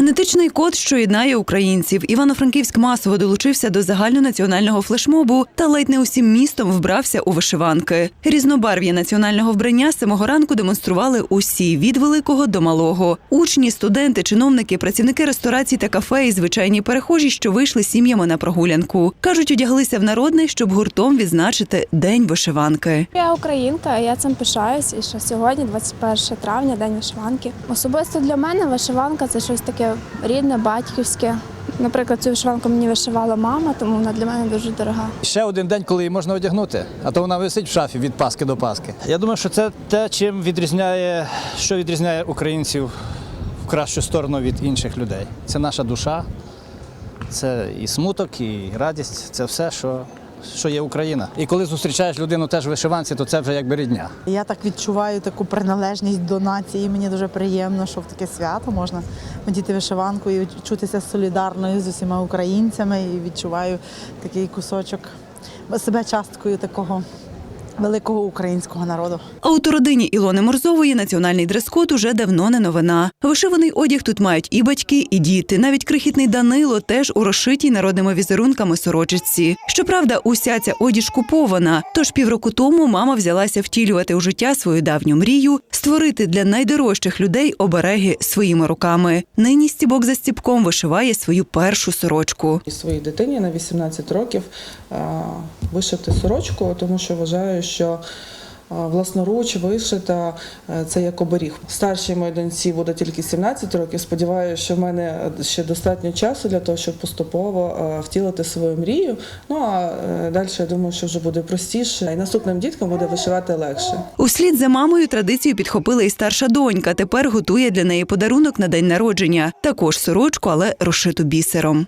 Генетичний код, що єднає українців. Івано-Франківськ масово долучився до загальнонаціонального флешмобу та ледь не усім містом вбрався у вишиванки. Різнобарв'я національного вбрання самого ранку демонстрували усі від великого до малого. Учні, студенти, чиновники, працівники ресторацій та кафе і звичайні перехожі, що вийшли сім'ями на прогулянку. кажуть, одяглися в народне, щоб гуртом відзначити день вишиванки. Я українка, я цим пишаюсь. І що сьогодні, 21 травня, день вишиванки. Особисто для мене вишиванка це щось таке рідне, батьківське. Наприклад, цю вишиванку мені вишивала мама, тому вона для мене дуже дорога. Ще один день, коли її можна одягнути, а то вона висить в шафі від паски до паски. Я думаю, що це те, чим відрізняє, що відрізняє українців в кращу сторону від інших людей. Це наша душа, це і смуток, і радість, це все, що, що є Україна. І коли зустрічаєш людину теж в вишиванці, то це вже якби рідня. Я так відчуваю таку приналежність до нації. Мені дуже приємно, що в таке свято можна надіти вишиванку і чутися солідарною з усіма українцями. І відчуваю такий кусочок себе часткою такого великого українського народу. А от у родині Ілони Морзової національний дрес-код уже давно не новина. Вишиваний одяг тут мають і батьки, і діти. Навіть крихітний Данило теж у розшитій народними візерунками сорочці. Щоправда, уся ця одіж купована. Тож півроку тому мама взялася втілювати у життя свою давню мрію створити для найдорожчих людей обереги своїми руками. Нині стібок за стібком вишиває свою першу сорочку. І своїй дитині на 18 років вишити сорочку, тому що вважаю, що власноруч вишита е, це як оберіг. Старшій моїй доньці буде тільки 17 років. Сподіваюся, що в мене ще достатньо часу для того, щоб поступово е, втілити свою мрію. Ну а е, далі я думаю, що вже буде простіше, і наступним діткам буде вишивати легше. Услід за мамою традицію підхопила і старша донька. Тепер готує для неї подарунок на день народження. Також сорочку, але розшиту бісером.